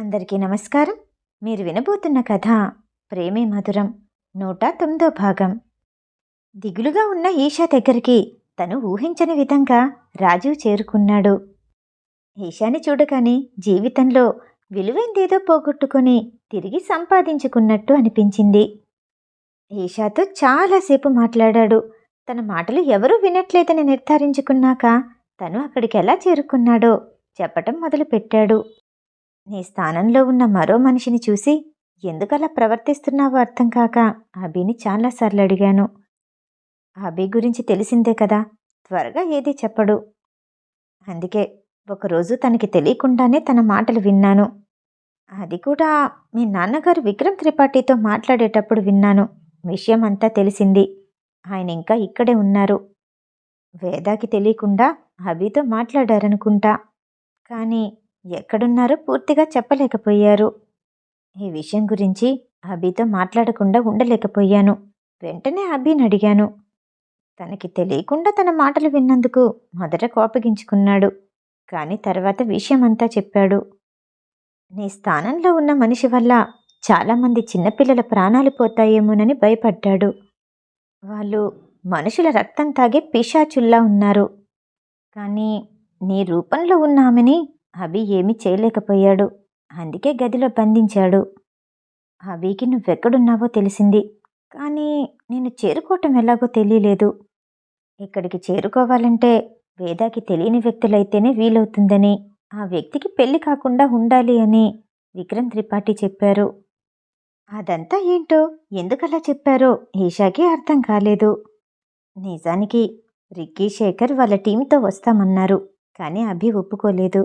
అందరికీ నమస్కారం. మీరు వినబోతున్న కథ ప్రేమే మధురం నూట తొమ్మిదో భాగం. దిగులుగా ఉన్న ఈషా దగ్గరికి తను ఊహించని విధంగా రాజు చేరుకున్నాడు. ఈషాని చూడగానే జీవితంలో విలువైందేదో పోగొట్టుకొని తిరిగి సంపాదించుకున్నట్టు అనిపించింది. ఈషాతో చాలాసేపు మాట్లాడాడు. తన మాటలు ఎవరూ వినట్లేదని నిర్ధారించుకున్నాక తను అక్కడికి ఎలా చేరుకున్నాడో చెప్పటం మొదలుపెట్టాడు. నీ స్థానంలో ఉన్న మరో మనిషిని చూసి ఎందుకలా ప్రవర్తిస్తున్నావో అర్థం కాక అభిని చాలాసార్లు అడిగాను. అభి గురించి తెలిసిందే కదా త్వరగా ఏదీ చెప్పడు. అందుకే ఒకరోజు తనకి తెలియకుండానే తన మాటలు విన్నాను. అది కూడా మీ నాన్నగారు విక్రమ్ త్రిపాఠితో మాట్లాడేటప్పుడు విన్నాను. విషయం అంతా తెలిసింది. ఆయన ఇంకా ఇక్కడే ఉన్నారు. వేదాకి తెలియకుండా అభితో మాట్లాడారనుకుంటా. కానీ ఎక్కడున్నారో పూర్తిగా చెప్పలేకపోయారు. ఈ విషయం గురించి అభితో మాట్లాడకుండా ఉండలేకపోయాను. వెంటనే అభిని అడిగాను. తనకి తెలియకుండా తన మాటలు విన్నందుకు మొదట కోపగించుకున్నాడు. కానీ తర్వాత విషయమంతా చెప్పాడు. నీ స్థానంలో ఉన్న మనిషి వల్ల చాలామంది చిన్నపిల్లల ప్రాణాలు పోతాయేమోనని భయపడ్డాడు. వాళ్ళు మనుషుల రక్తం తాగే పిశాచుల్లా ఉన్నారు. కానీ నీ రూపంలో ఉన్న ఆమెని అభి ఏమీ చేయలేకపోయాడు. అందుకే గదిలో బంధించాడు. అభికి నువ్వెక్కడున్నావో తెలిసింది. కానీ నేను చేరుకోవటం ఎలాగో తెలియలేదు. ఇక్కడికి చేరుకోవాలంటే వేదాకి తెలియని వ్యక్తులైతేనే వీలవుతుందని ఆ వ్యక్తికి పెళ్ళి కాకుండా ఉండాలి అని విక్రమ్ త్రిపాఠి చెప్పారు. అదంతా ఏంటో ఎందుకలా చెప్పారో ఈషాకి అర్థం కాలేదు. నిజానికి రిక్కీ శేఖర్ వాళ్ళ టీంతో వస్తామన్నారు కానీ అభి ఒప్పుకోలేదు.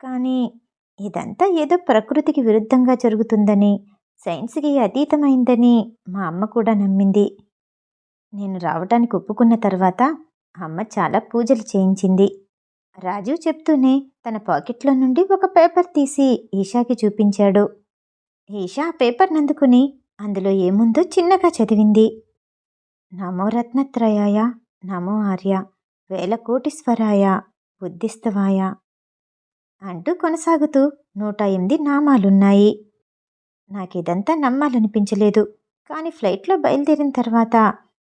కానీ ఇదంతా ఏదో ప్రకృతికి విరుద్ధంగా జరుగుతుందని సైన్స్కి అతీతమైందని మా అమ్మ కూడా నమ్మింది. నేను రావటానికి ఒప్పుకున్న తర్వాత అమ్మ చాలా పూజలు చేయించింది. రాజు చెప్తూనే తన పాకెట్లో నుండి ఒక పేపర్ తీసి ఈషాకి చూపించాడు. ఈషా ఆ పేపర్ అందులో ఏముందో చిన్నగా చదివింది. నమో రత్నత్రయాయ నమో ఆర్య వేల కోటీశ్వరాయ బుద్ధిస్తవాయ అంటూ కొనసాగుతూ నూట ఎనిమిది నామాలున్నాయి. నాకిదంతా నమ్మాలనిపించలేదు. కానీ ఫ్లైట్లో బయలుదేరిన తర్వాత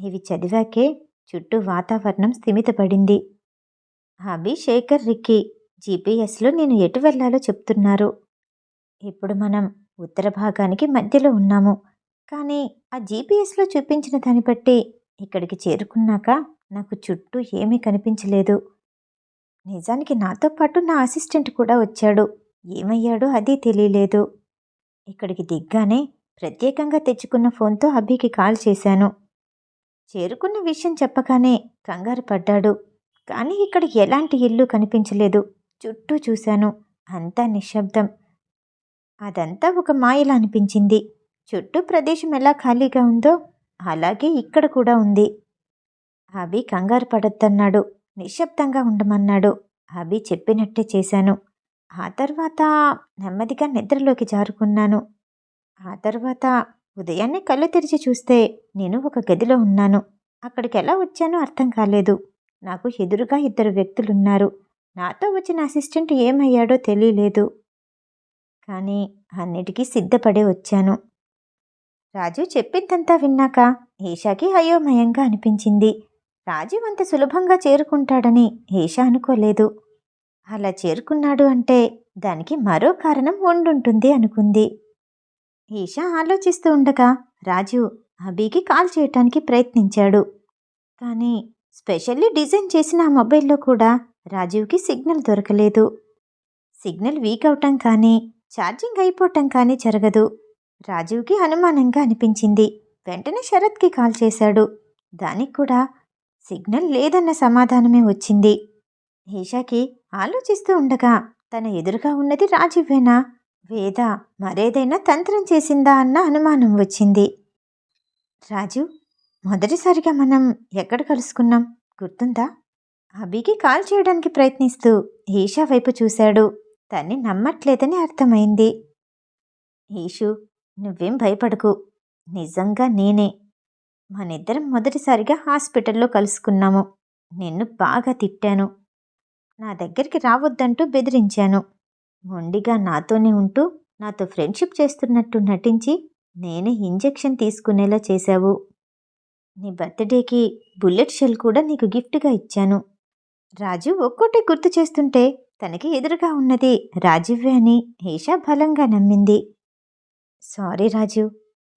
ఇవి చదివాకే చుట్టూ వాతావరణం స్థిమితపడింది. అభి శేఖర్ రిక్కి జీపీఎస్లో నేను ఎటు వెళ్ళాలో చెప్తున్నారు. ఇప్పుడు మనం ఉత్తర భాగానికి మధ్యలో ఉన్నాము. కానీ ఆ జీపీఎస్లో చూపించిన దాన్ని బట్టి ఇక్కడికి చేరుకున్నాక నాకు చుట్టూ ఏమీ కనిపించలేదు. నిజానికి నాతో పాటు నా అసిస్టెంట్ కూడా వచ్చాడు. ఏమయ్యాడో అది తెలియలేదు. ఇక్కడికి దిగ్గానే ప్రత్యేకంగా తెచ్చుకున్న ఫోన్తో అభికి కాల్ చేశాను. చేరుకున్న విషయం చెప్పగానే కంగారు పడ్డాడు. కానీ ఇక్కడ ఎలాంటి ఇల్లు కనిపించలేదు. చుట్టూ చూశాను. అంతా నిశ్శబ్దం. అదంతా ఒక మాయలా అనిపించింది. చుట్టూ ప్రదేశం ఎలా ఖాళీగా ఉందో అలాగే ఇక్కడ కూడా ఉంది. అభి కంగారు పడొద్దన్నాడు. నిశ్శబ్దంగా ఉండమన్నాడు. అభి చెప్పినట్టే చేశాను. ఆ తర్వాత నెమ్మదిగా నిద్రలోకి జారుకున్నాను. ఆ తర్వాత ఉదయాన్నే కళ్ళు తెరిచి చూస్తే నేను ఒక గదిలో ఉన్నాను. అక్కడికి ఎలా వచ్చానో అర్థం కాలేదు. నాకు ఎదురుగా ఇద్దరు వ్యక్తులున్నారు. నాతో వచ్చిన అసిస్టెంట్ ఏమయ్యాడో తెలియలేదు. కానీ అన్నిటికీ సిద్ధపడే వచ్చాను. రాజు చెప్పిందంతా విన్నాక ఈషాకి అయోమయంగా అనిపించింది. రాజీవ్ అంత సులభంగా చేరుకుంటాడని ఏష అనుకోలేదు. అలా చేరుకున్నాడు అంటే దానికి మరో కారణం వండుంటుంది అనుకుంది. ఈష ఆలోచిస్తూ ఉండగా రాజు అభికి కాల్ చేయటానికి ప్రయత్నించాడు. కానీ స్పెషల్లీ డిజైన్ చేసిన ఆ మొబైల్లో కూడా రాజీవ్కి సిగ్నల్ దొరకలేదు. సిగ్నల్ వీక్ అవటం కానీ ఛార్జింగ్ అయిపోవటం కానీ జరగదు. రాజీవ్కి అనుమానంగా అనిపించింది. వెంటనే శరత్కి కాల్ చేశాడు. దానికి కూడా సిగ్నల్ లేదన్న సమాధానమే వచ్చింది. ఈషాకి ఆలోచిస్తూ ఉండగా తన ఎదురుగా ఉన్నది రాజీవేనా వేద మరేదైనా తంత్రం చేసిందా అన్న అనుమానం వచ్చింది. రాజు మొదటిసారిగా మనం ఎక్కడ కలుసుకున్నాం? గుర్తుందా? అభికి కాల్ చేయడానికి ప్రయత్నిస్తూ ఈషా వైపు చూశాడు. తన్ని నమ్మట్లేదని అర్థమైంది. ఈషు నువ్వేం భయపడకు. నిజంగా నేనే. మనిద్దరం మొదటిసారిగా హాస్పిటల్లో కలుసుకున్నాము. నిన్ను బాగా తిట్టాను. నా దగ్గరికి రావద్దంటూ బెదిరించాను. మొండిగా నాతోనే ఉంటూ నాతో ఫ్రెండ్షిప్ చేస్తున్నట్టు నటించి నేనే ఇంజెక్షన్ తీసుకునేలా చేశావు. నీ బర్త్డేకి బుల్లెట్ షెల్ కూడా నీకు గిఫ్ట్గా ఇచ్చాను. రాజు ఒక్కోటి గుర్తు చేస్తుంటే తనకి ఎదురుగా ఉన్నది రాజీవే అని ఈషా బలంగా నమ్మింది. సారీ రాజు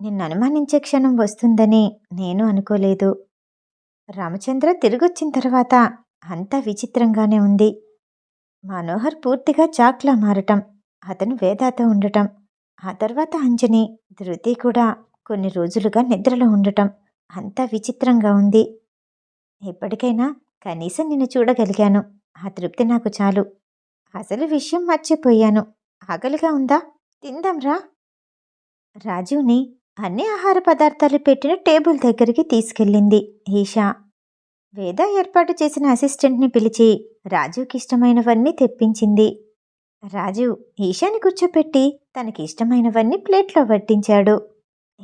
నిన్ను అనుమానించే క్షణం వస్తుందని నేను అనుకోలేదు. రామచంద్ర తిరిగొచ్చిన తర్వాత అంతా విచిత్రంగానే ఉంది. మనోహర్ పూర్తిగా చాక్లా మారటం అతను వేదాతో ఉండటం ఆ తర్వాత అంజని ధృతి కూడా కొన్ని రోజులుగా నిద్రలో ఉండటం అంతా విచిత్రంగా ఉంది. ఎప్పటికైనా కనీసం నిన్ను చూడగలిగాను. ఆ తృప్తి నాకు చాలు. అసలు విషయం మర్చిపోయాను. ఆకలిగా ఉందా? తిందాంరా. రాజుని అన్ని ఆహార పదార్థాలు పెట్టిన టేబుల్ దగ్గరికి తీసుకెళ్ళింది ఈషా. వేద ఏర్పాటు చేసిన అసిస్టెంట్ని పిలిచి రాజుకి ఇష్టమైనవన్నీ తెప్పించింది. రాజు ఈశాని కూర్చోపెట్టి తనకి ఇష్టమైనవన్నీ ప్లేట్లో వడ్డించాడు.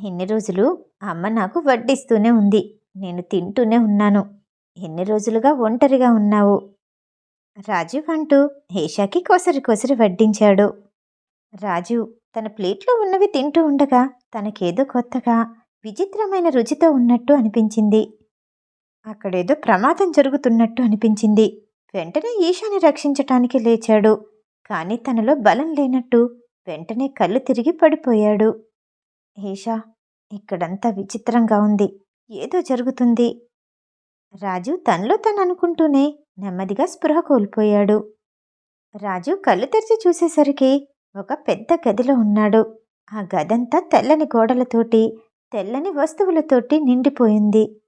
ఎన్ని రోజులు అమ్మ నాకు వడ్డిస్తూనే ఉంది. నేను తింటూనే ఉన్నాను. ఎన్ని రోజులుగా ఒంటరిగా ఉన్నావు? రాజు అంటూ ఈషాకి కొసరి కొసరి వడ్డించాడు. రాజు తన ప్లేట్లో ఉన్నవి తింటూ ఉండగా తనకేదో కొత్తగా విచిత్రమైన రుచితో ఉన్నట్టు అనిపించింది. అక్కడేదో ప్రమాదం జరుగుతున్నట్టు అనిపించింది. వెంటనే ఈశాని రక్షించటానికి లేచాడు. కానీ తనలో బలం లేనట్టు వెంటనే కళ్ళు తిరిగి పడిపోయాడు. ఈషా ఇక్కడంతా విచిత్రంగా ఉంది. ఏదో జరుగుతుంది. రాజు తనలో తను అనుకుంటూనే నెమ్మదిగా స్పృహ కోల్పోయాడు. రాజు కళ్ళు తెరిచి చూసేసరికి ఒక పెద్ద గదిలో ఉన్నాడు. ఆ గదంతా తెల్లని గోడలతోటి తెల్లని వస్తువులతోటి నిండిపోయింది.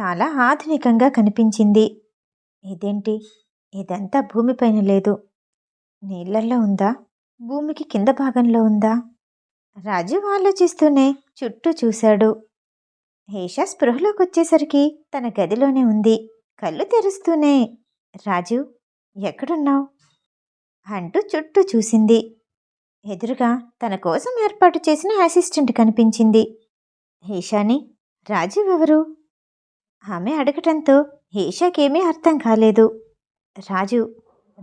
చాలా ఆధునికంగా కనిపించింది. ఇదేంటి? ఇదంతా భూమిపైన లేదు. నీళ్ళల్లో ఉందా? భూమికి కింద భాగంలో ఉందా? రాజు ఆలోచిస్తూనే చుట్టూ చూశాడు. హేష స్పృహలోకి వచ్చేసరికి తన గదిలోనే ఉంది. కళ్ళు తెరుస్తూనే రాజు ఎక్కడున్నావు? అంటూ చుట్టూ చూసింది. ఎదురుగా తన కోసం ఏర్పాటు చేసిన అసిస్టెంట్ కనిపించింది. హేషాని రాజు ఎవరు? ఆమె అడగటంతో హేషాకేమీ అర్థం కాలేదు. రాజు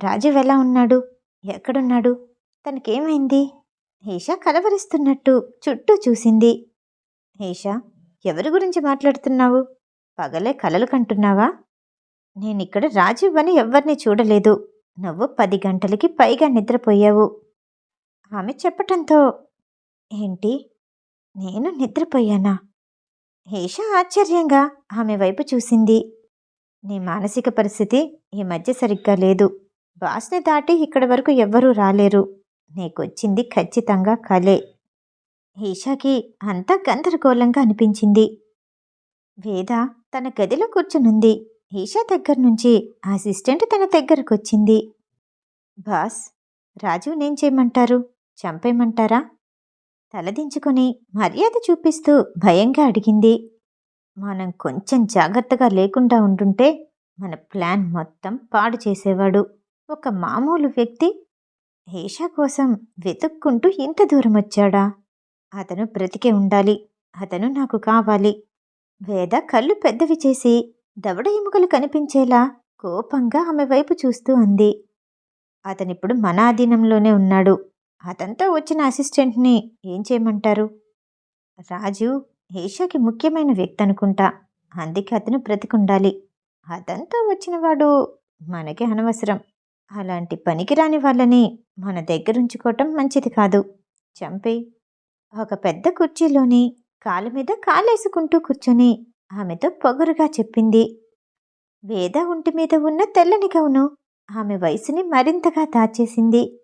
రాజు ఎలా ఉన్నాడు? ఎక్కడున్నాడు? తనకేమైంది? హేషా కలవరిస్తున్నట్టు చుట్టూ చూసింది. హేషా ఎవరి గురించి మాట్లాడుతున్నావు? పగలే కలలు కంటున్నావా? నేనిక్కడ రాజీవ్ అని ఎవరిని చూడలేదు. నువ్వు పది గంటలకి పైగా నిద్రపోయావు. ఆమె చెప్పటంతో ఏంటి? నేను నిద్రపోయానా? హేష ఆశ్చర్యంగా ఆమె వైపు చూసింది. నీ మానసిక పరిస్థితి ఈ మధ్య సరిగ్గా లేదు. బాస్ని దాటి ఇక్కడి వరకు ఎవ్వరూ రాలేరు. నీకొచ్చింది ఖచ్చితంగా కలే. ఈషాకి అంతా గందరగోళంగా అనిపించింది. వేద తన గదిలో కూర్చునుంది. ఈషా దగ్గర నుంచి అసిస్టెంట్ తన దగ్గరకొచ్చింది. బాస్ రాజు నేను చేయమంటారు చంపేయమంటారా? తలదించుకొని మర్యాద చూపిస్తూ భయంగా అడిగింది. మనం కొంచెం జాగ్రత్తగా లేకుండా ఉండుంటే మన ప్లాన్ మొత్తం పాడు చేసేవాడు. ఒక మామూలు వ్యక్తి హేషా కోసం వెతుక్కుంటూ ఇంత దూరం వచ్చాడా? అతను బ్రతికే ఉండాలి. అతను నాకు కావాలి. వేద కళ్ళు పెద్దవి చేసి దవడ ఎముకలు కనిపించేలా కోపంగా ఆమె వైపు చూస్తూ అంది. అతనిప్పుడు మన ఆధీనంలోనే ఉన్నాడు. అతనితో వచ్చిన అసిస్టెంట్ని ఏం చేయమంటారు? రాజు ఏషాకి ముఖ్యమైన వ్యక్తి అనుకుంటా. అందుకే అతను బ్రతికుండాలి. అతనితో వచ్చినవాడు మనకి అనవసరం. అలాంటి పనికిరాని వాళ్ళని మన దగ్గర ఉంచుకోవటం మంచిది కాదు. చంపే ఒక పెద్ద కుర్చీలోని కాలు మీద కాలేసుకుంటూ కూర్చొని ఆమెతో పొగరుగా చెప్పింది. వేద ఒంటి మీద ఉన్న తెల్లని గౌను ఆమె వయసుని మరింతగా దాచేసింది.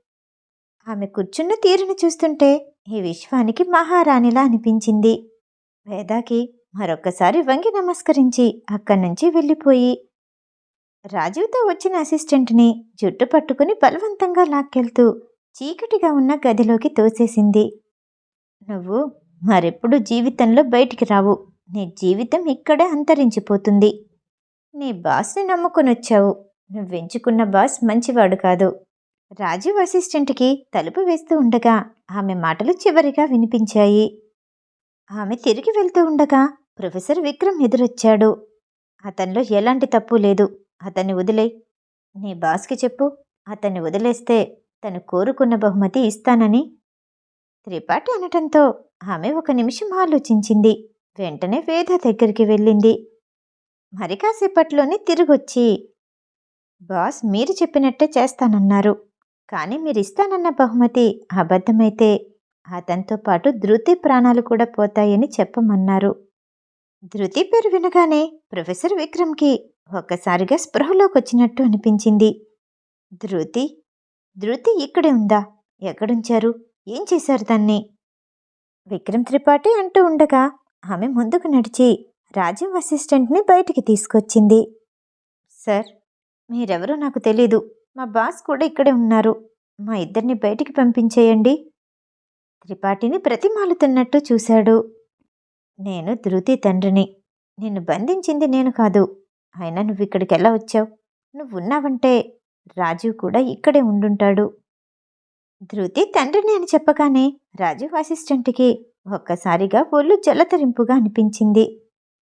ఆమె కూర్చున్న తీరును చూస్తుంటే ఈ విశ్వానికి మహారాణిలా అనిపించింది. వేదాకి మరొకసారి వంగి నమస్కరించి అక్కడి నుంచి వెళ్ళిపోయి రాజీవ్తో వచ్చిన అసిస్టెంట్ని జుట్టు పట్టుకుని బలవంతంగా లాక్కెళ్తూ చీకటిగా ఉన్న గదిలోకి తోసేసింది. నువ్వు మరెప్పుడు జీవితంలో బయటికి రావు. నీ జీవితం ఇక్కడే అంతరించిపోతుంది. నీ బాస్ని నమ్ముకుని వచ్చావు నువ్వెంచుకున్న బాస్ మంచివాడు కాదు. రాజీవ్ అసిస్టెంట్కి తలుపు వేస్తూ ఉండగా ఆమె మాటలు చివరిగా వినిపించాయి. ఆమె తిరిగి వెళ్తూ ఉండగా ప్రొఫెసర్ విక్రమ్ ఎదురొచ్చాడు. అతనిలో ఎలాంటి తప్పు లేదు. అతన్ని వదిలే నీ బాస్కి చెప్పు. అతన్ని వదిలేస్తే తను కోరుకున్న బహుమతి ఇస్తానని. త్రిపాఠి అనటంతో ఆమె ఒక నిమిషం ఆలోచించింది. వెంటనే వేద దగ్గరికి వెళ్ళింది. మరి కాసేపట్లోనే తిరిగొచ్చి బాస్ మీరు చెప్పినట్టే చేస్తానన్నారు. కానీ మీరిస్తానన్న బహుమతి అబద్ధమైతే అతనితో పాటు ధృతి ప్రాణాలు కూడా పోతాయని చెప్పమన్నారు. ధృతి పేరు వినగానే ప్రొఫెసర్ విక్రమ్కి ఒక్కసారిగా స్పృహలోకి వచ్చినట్టు అనిపించింది. ధృతి ధృతి ఇక్కడే ఉందా? ఎక్కడుంచారు? ఏం చేశారు దాన్ని? విక్రమ్ త్రిపాఠి అంటూ ఉండగా ఆమె ముందుకు నడిచి రాజీవ్ అసిస్టెంట్ని బయటికి తీసుకొచ్చింది. సార్ మీరెవరో నాకు తెలీదు. మా బాస్ కూడా ఇక్కడే ఉన్నారు. మా ఇద్దరిని బయటికి పంపించేయండి. త్రిపాఠిని ప్రతిమాలుతున్నట్టు చూశాడు. నేను ధృతి తండ్రిని. నిన్ను బంధించింది నేను కాదు. అయినా నువ్వు ఇక్కడికి ఎలా వచ్చావు? నువ్వు ఉన్నావంటే రాజు కూడా ఇక్కడే ఉండుంటాడు. ధృతి తండ్రిని అని చెప్పగానే రాజు అసిస్టెంట్కి ఒక్కసారిగా ఒళ్ళు జలతరింపుగా అనిపించింది.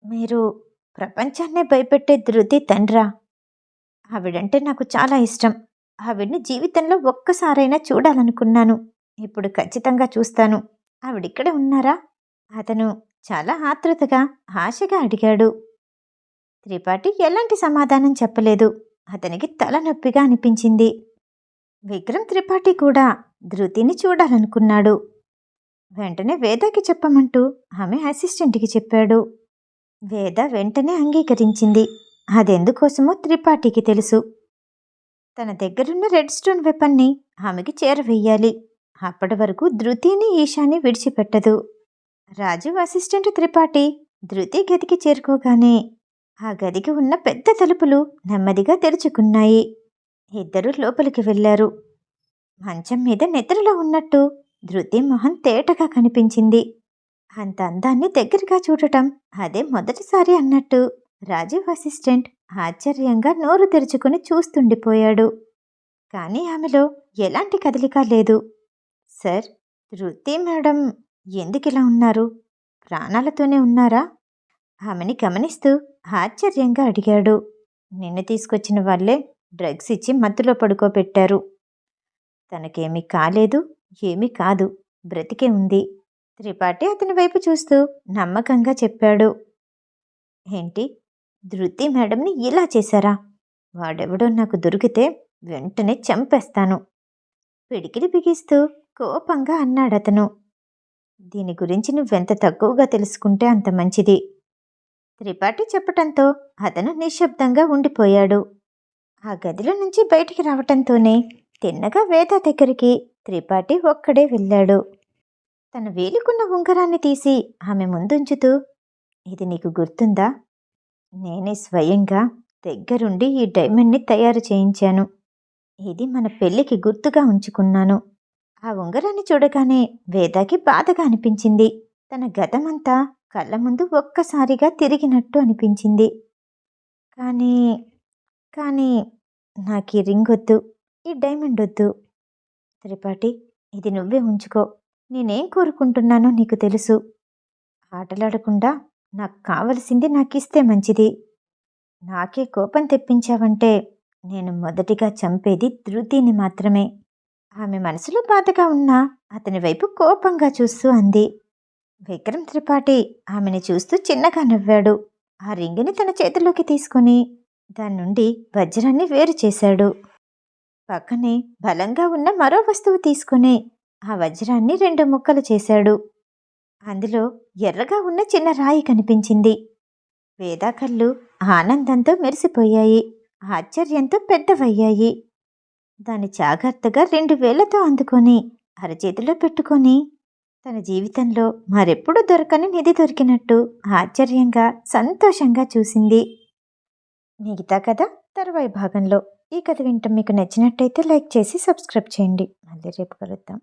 మీరు ప్రపంచాన్నే భయపెట్టే ధృతి తండ్రా? ఆవిడంటే నాకు చాలా ఇష్టం. ఆవిడ్ని జీవితంలో ఒక్కసారైనా చూడాలనుకున్నాను. ఇప్పుడు ఖచ్చితంగా చూస్తాను. ఆవిడిక్కడే ఉన్నారా? అతను చాలా ఆతృతగా ఆశగా అడిగాడు. త్రిపాఠి ఎలాంటి సమాధానం చెప్పలేదు. అతనికి తలనొప్పిగా అనిపించింది. విక్రమ్ త్రిపాఠి కూడా ధృతిని చూడాలనుకున్నాడు. వెంటనే వేదకి చెప్పమంటూ ఆమె అసిస్టెంట్కి చెప్పాడు. వేద వెంటనే అంగీకరించింది. అదెందుకోసమో త్రిపాఠికి తెలుసు. తన దగ్గరున్న రెడ్ స్టోన్ వెపన్ని ఆమెకి చేరవేయాలి. అప్పటి వరకు ధృతిని ఈశాని విడిచిపెట్టదు. రాజు అసిస్టెంట్ త్రిపాఠి ధృతి గదికి చేరుకోగానే ఆ గదికి ఉన్న పెద్ద తలుపులు నెమ్మదిగా తెరుచుకున్నాయి. ఇద్దరూ లోపలికి వెళ్ళారు. మంచం మీద నిద్రలో ఉన్నట్టు ధృతి మొహం తేటగా కనిపించింది. అంత అందాన్ని దగ్గరగా చూడటం అదే మొదటిసారి అన్నట్టు. రాజీవ్ అసిస్టెంట్ ఆశ్చర్యంగా నోరు తెరుచుకుని చూస్తుండిపోయాడు. కానీ ఆమెలో ఎలాంటి కదలిక లేదు. సార్ ధృతి మేడం ఎందుకిలా ఉన్నారు? ప్రాణాలతోనే ఉన్నారా? ఆమెని గమనిస్తూ ఆశ్చర్యంగా అడిగాడు. నిన్ను తీసుకొచ్చిన వాళ్ళే డ్రగ్స్ ఇచ్చి మత్తులో పడుకోబెట్టారు. తనకేమీ కాలేదు ఏమీ కాదు బ్రతికే ఉంది. త్రిపాఠి అతని వైపు చూస్తూ నమ్మకంగా చెప్పాడు. ఏంటి? ధృతి మేడంని ఇలా చేశారా? వాడెవడో నాకు దొరికితే వెంటనే చంపేస్తాను. పిడికిలి బిగిస్తూ కోపంగా అన్నాడతను. దీని గురించి నువ్వెంత తక్కువగా తెలుసుకుంటే అంత మంచిది. త్రిపాఠి చెప్పటంతో అతను నిశ్శబ్దంగా ఉండిపోయాడు. ఆ గదిలో నుంచి బయటికి రావటంతోనే తిన్నగా వేద దగ్గరికి త్రిపాఠి ఒక్కడే వెళ్ళాడు. తన వేలుకున్న ఉంగరాన్ని తీసి ఆమె ముందుంచుతూ ఇది నీకు గుర్తుందా? నేనే స్వయంగా దగ్గరుండి ఈ డైమండ్ని తయారు చేయించాను. ఇది మన పెళ్ళికి గుర్తుగా ఉంచుకున్నాను. ఆ ఉంగరాన్ని చూడగానే వేదాకి బాధగా అనిపించింది. తన గతమంతా కళ్ళ ముందు ఒక్కసారిగా తిరిగినట్టు అనిపించింది. కానీ కానీ నాకు ఈ రింగ్ వద్దు ఈ డైమండ్ వద్దు త్రిపాఠి ఇది నువ్వే ఉంచుకో. నేనేం కోరుకుంటున్నానో నీకు తెలుసు. ఆటలాడకుండా నాకు కావలసింది నాకు ఇస్తే మంచిది. నాకే కోపం తెప్పించావంటే నేను మొదటిగా చంపేది ధృతిని మాత్రమే. ఆమె మనసులో బాధగా ఉన్నా అతని వైపు కోపంగా చూస్తూ అంది. విక్రమ్ త్రిపాఠి ఆమెను చూస్తూ చిన్నగా నవ్వాడు. ఆ రింగిని తన చేతిలోకి తీసుకొని దాని నుండి వజ్రాన్ని వేరు చేశాడు. పక్కనే బలంగా ఉన్న మరో వస్తువు తీసుకుని ఆ వజ్రాన్ని రెండు ముక్కలు చేశాడు. అందులో ఎర్రగా ఉన్న చిన్న రాయి కనిపించింది. వేదా కళ్ళు ఆనందంతో మెరిసిపోయాయి. ఆశ్చర్యంతో పెద్దవయ్యాయి. దాన్ని జాగ్రత్తగా రెండు వేళ్ళతో అందుకొని అరచేతిలో పెట్టుకొని తన జీవితంలో మరెప్పుడు దొరకని నిధి దొరికినట్టు ఆశ్చర్యంగా సంతోషంగా చూసింది. మిగతా కథ తర్వాయి భాగంలో. ఈ కథ వింటాం మీకు నచ్చినట్టయితే లైక్ చేసి సబ్స్క్రైబ్ చేయండి. మళ్ళీ రేపు కలుద్దాం.